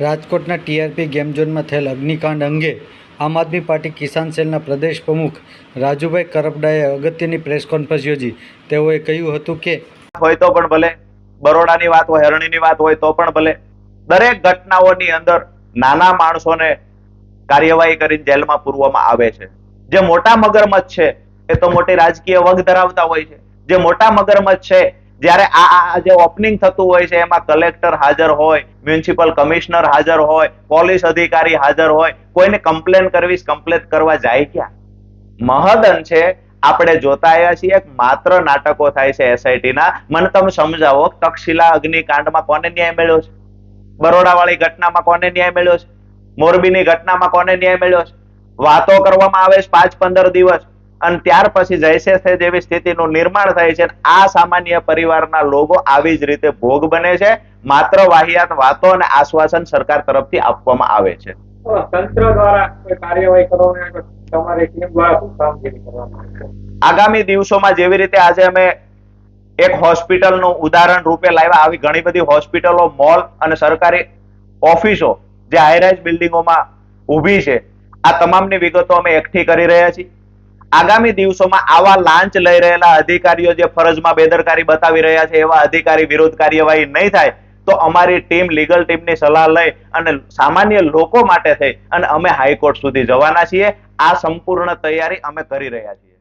રાજકોટના TRP game ઝોનમાં થયેલ અગ્નિકાંડ અંગે આમ આદમી પાર્ટી કિસાન સેલના પ્રદેશ પ્રમુખ રાજુભાઈ કરપડાએ અગત્યની પ્રેસ કોન્ફરન્સ યોજી. તેઓએ કહ્યું હતું કે હોય તો પણ ભલે, બરોડાની વાત હોય, હરણીની વાત હોય તો પણ ભલે, દરેક ઘટનાઓની અંદર નાના માણસોને કાર્યવાહી કરીને જેલમાં પૂરવામાં આવે છે. જે મોટા મગરમચ્છ છે, એ તો મોટી રાજકીય વગ ધરાવતા હોય છે. જે મોટા મગરમચ્છ છે જ્યારે આ જે ઓપનિંગ થતું હોય છે, એમાં કલેક્ટર હાજર હોય મ્યુનિસિપલ કમિશનર હાજર હોય પોલીસ અધિકારી હાજર હોય, કોઈને કમ્પ્લેન કરવી કમ્પ્લેન કરવા જાય ક્યાં? મહદન છે, આપણે જોતા આવ્યા છીએ માત્ર નાટકો થાય છે એસઆઈટી ના. મને તમે સમજાવો, તક્ષશિલા અગ્નિકાંડમાં કોને ન્યાય મળ્યો છે? બરોડા વાળી ઘટનામાં કોને ન્યાય મળ્યો છે? મોરબીની ઘટનામાં કોને ન્યાય મળ્યો છે? વાતો કરવામાં આવે છે પાંચ પંદર દિવસ. અને ત્યાર પછી જૈસે જેવી સ્થિતિનું નિર્માણ થાય છે આ સામાન્ય પરિવારના લોકો આવી જ રીતે ભોગ બને છે. માત્ર વાહિયાત વાતો અને આશ્વાસન સરકાર તરફથી આપવામાં આવે છે. તંત્ર દ્વારા કાર્યવાહી કરવાની તમારી ટીમ દ્વારા શું કામગીરી કરવામાં આગામી દિવસોમાં જેવી રીતે આજે અમે એક હોસ્પિટલનું ઉદાહરણ રૂપે લાવ્યા આવી ઘણી બધી હોસ્પિટલો મોલ અને સરકારી ઓફિસો જે હાઈરાઇઝ બિલ્ડિંગોમાં ઊભી છે. આ તમામની વિગતો અમે એકઠી કરી રહ્યા છીએ. આગામી દિવસોમાં આવા લાંચ લઈ રહેલા અધિકારીઓ જે ફરજમાં બેદરકારી બતાવી રહ્યા છે, એવા અધિકારી વિરુદ્ધ કાર્યવાહી નહીં થાય, તો અમારી ટીમ, લીગલ ટીમની સલાહ લઈ અને સામાન્ય લોકો માટે થઈ અને અમે હાઈકોર્ટ સુધી જવાના છીએ. આ સંપૂર્ણ તૈયારી અમે કરી રહ્યા છીએ.